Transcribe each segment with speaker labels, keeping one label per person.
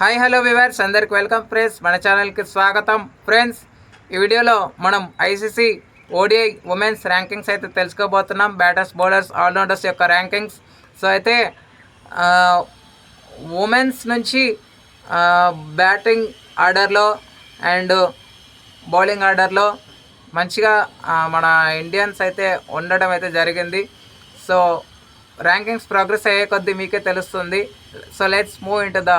Speaker 1: Hi hello viewers అందరికి welcome friends. మన ఛానల్కి స్వాగతం. ఫ్రెండ్స్ ఈ వీడియోలో మనం ఐసీసీ ఓడిఐ ఉమెన్స్ ర్యాంకింగ్స్ అయితే తెలుసుకోబోతున్నాం. బ్యాటర్స్ బౌలర్స్ ఆల్రౌండర్స్ యొక్క ర్యాంకింగ్స్. సో అయితే ఉమెన్స్ నుంచి బ్యాటింగ్ ఆర్డర్లో అండ్ బౌలింగ్ ఆర్డర్లో మంచిగా మన ఇండియన్స్ అయితే ఉండడం అయితే జరిగింది. సో ర్యాంకింగ్స్ ప్రోగ్రెస్ అయ్యే కొద్దీ మీకే తెలుస్తుంది. So let's move in to the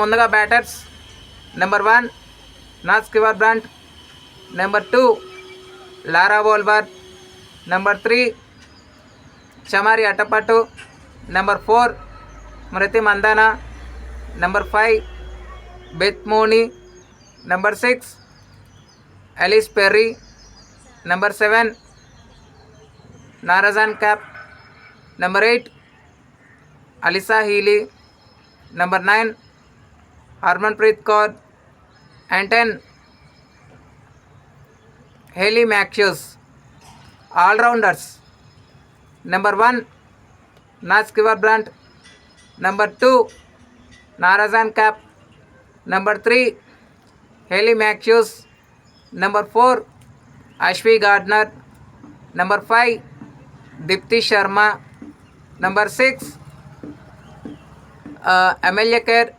Speaker 1: ముందుగా batters number one Nat Sciver Brunt number two Laura బోల్బర్ number three Chamari Athapaththu number four Smriti Mandhana number five Beth Mooney number six Ellyse Perry number seven Marizanne Kapp number eight Alyssa Healy number nine Harmanpreet Kaur and ten Hayley Matthews allrounders number one Nat Sciver Brunt number two Marizanne Kapp number three Hayley Matthews number four Ashleigh Gardner number five Deepti Sharma number six Amelia Kerr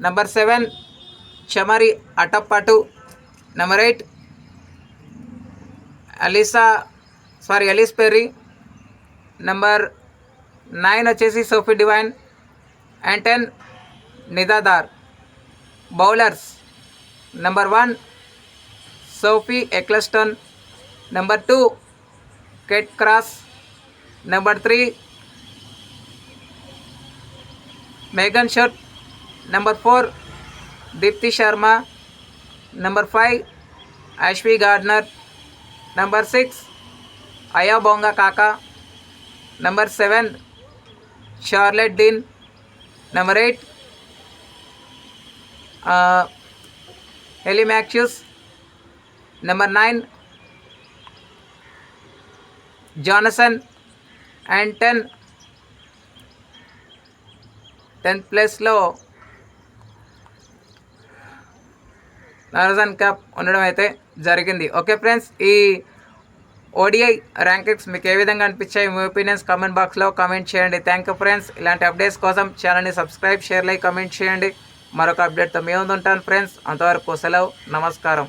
Speaker 1: number seven Chamari Athapaththu number eight Alyssa sorry Ellyse Perry number nine వచ్చేసి Sophie Devine and ten Nida Dar bowlers number one Sophie Ecclestone number two Kate Cross number three Megan Schutt number four Deepti Sharma number five Ashleigh Gardner number six అయా Khaka Khaka number seven Charlotte Dean number eight Hayley Matthews number nine Jonassen and ten tenth ప్లేస్లో Marizanne Kapp ఉండడం అయితే జరిగింది. Okay friends ఈ ODI rankings మీకు ఏ విధంగా అనిపించాయి? మీ ఒపీనియన్స్ కామెంట్ బాక్స్లో కామెంట్ చేయండి. థ్యాంక్ యూ ఫ్రెండ్స్ ఇలాంటి అప్డేట్స్ కోసం ఛానల్ని సబ్స్క్రైబ్ షేర్ లైక్ కామెంట్ చేయండి. మరొక అప్డేట్తో మేము ఉంటాను ఫ్రెండ్స్ అంతవరకు సెలవు. నమస్కారం.